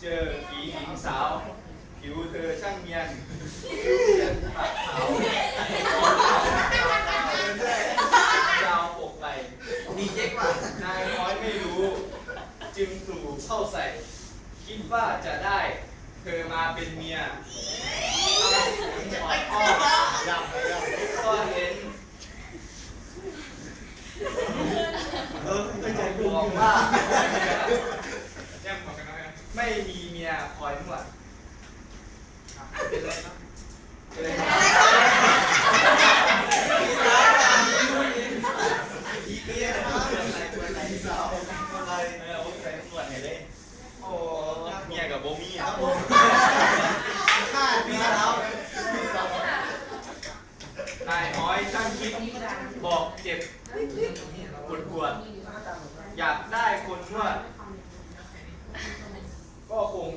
เจอผีหญิงสาวผิวเธอช่างเนียนนียนปากขาวเยาวอกไปมีเจ๊กว่านายน้อยไม่รู้ จึงถูกเข้าใส่ คิดว่าจะได้ เธอมาเป็นเมียเอพ่อนๆดับ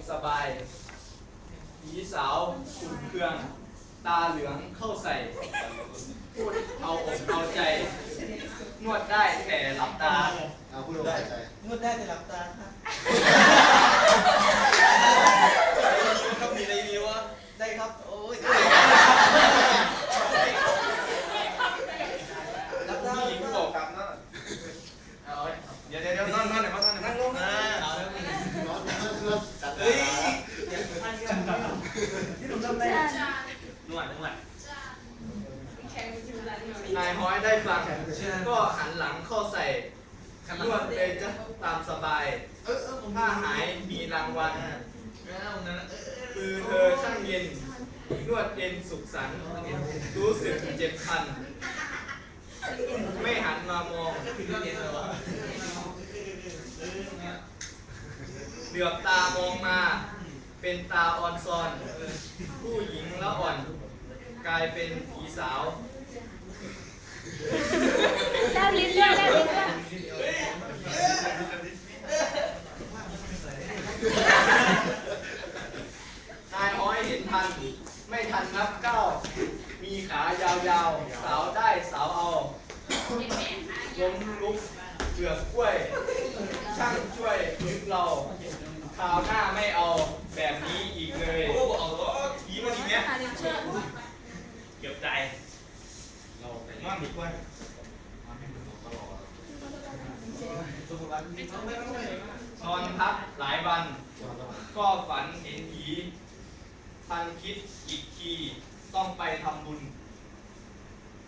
สบาย หญิสาวขุนเครื่อง ตาเหลืองเข้าใส่ พูดเอาอกเอาใจ นวดได้แต่หลับตา เอาพูดได้ใจนวดได้แต่หลับตาครับก็มีในนี้ว่าได้ครับ โอ้ยหลับตา ผู้หญิงบอกกลับนะ เอาไว้ เดี๋ยวเดี๋ยวนั่งนั่งไหนมานั่งไหน นั่งลง อ่า เอาแล้วนี่นอนนวดจัด เฮ้ย ที่ผมทำได้ นวดนวด นายห้อยได้ฟังก็หันหลังเข้าใส่นวดเลยจะตามสบาย เออเออผมถ้าหายมีรางวัลเอานั่นเออมือเธอช่างเย็นนวดเย็นสุขสันต์รู้สึกเจ็บคัน ไม่หันมามองเหลือบตามองมา เป็นตาออนซอน ผู้หญิงละอ่อน กลายเป็นผีสาว แลบลิ้นด้วยแลบลิ้นด้วยนายอ้อยเห็นทัน ไม่ทันนับเก้า มีขายาวๆ สาวได้สาวเอาล้มลุกเกือกกล้วย ช่างช่วยนึกเราคราวหน้าไม่เอาแบบนี้อีกเลย โอ้บอกเอาล้อยิ้มมาทีเนี้ยเกือบใจ นอนดีกว่านอนพักหลายวัน ก็ฝันเห็นผีทันคิดอีกทีต้องไปทำบุญ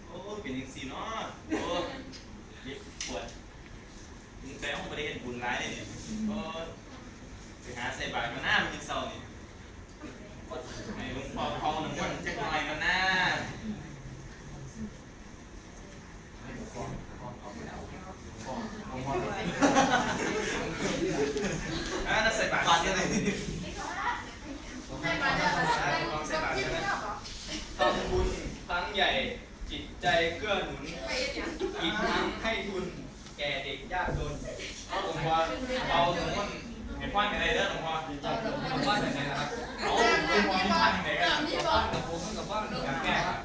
โอ้เป็นยังสีเนาะโอ้เย็บปวดมึงแต่ห้องประเด็นบุญร้ายเลยเนี่ยโอ้ไปหาใส่บาตรมาหน้ามันยังเศร้านี่ไอ้ลุงพอพอหนึ่งวันจะอะไรมาหน้า อ่าน่าใส่บาตรใช่ไหมใส่บาตรใช่ไหมทำบุญครั้งใหญ่จิตใจเกื้อหนุนอีกทั้งให้ทุนแก่เด็กยากจนเอาหลวงพ่อเอาหลวงพ่อเห็นพ่อเป็นไรเด้อหลวงพ่อทำบ้านไหนนะครับเอาหลวงพ่อมีพ่อที่ไหนกันกับผมกับบ้านกับแม่ครับ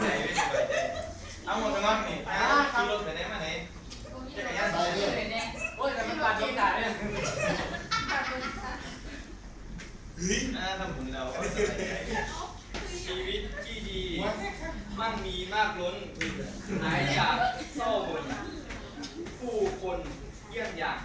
ใจไม่สบายใจเอาหมดกันอนนี่อ่าขี่รถไปไหนมาไหนจักรยานไปเลยโอ้ยแต่มันปาดรถด่าเนี่ยเฮ้ยอ่าทำผมเราชีวิตที่ดี มั่งมีมากล้นหายจากเศร้าบนผู้คนเยี่ยมอย่าง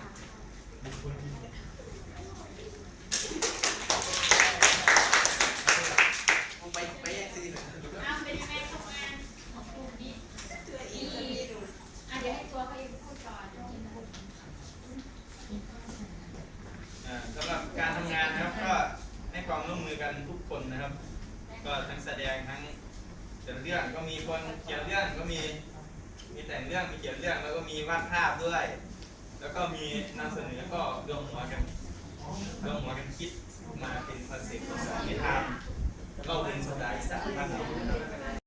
ก็ทั้งแสดงทั้งเขียนเรื่องก็มีคนเขียนเรื่องก็มีมีแต่งเรื่องมีเขียนเรื่องแล้วก็มีวาดภาพด้วย แล้วก็มีนำเสนอก็รวมหัวกันรวมหัวกันคิดมาเป็นคอนเซ็ปต์ภาษานิทานก็เป็นสไตล์อีสานบ้านเรา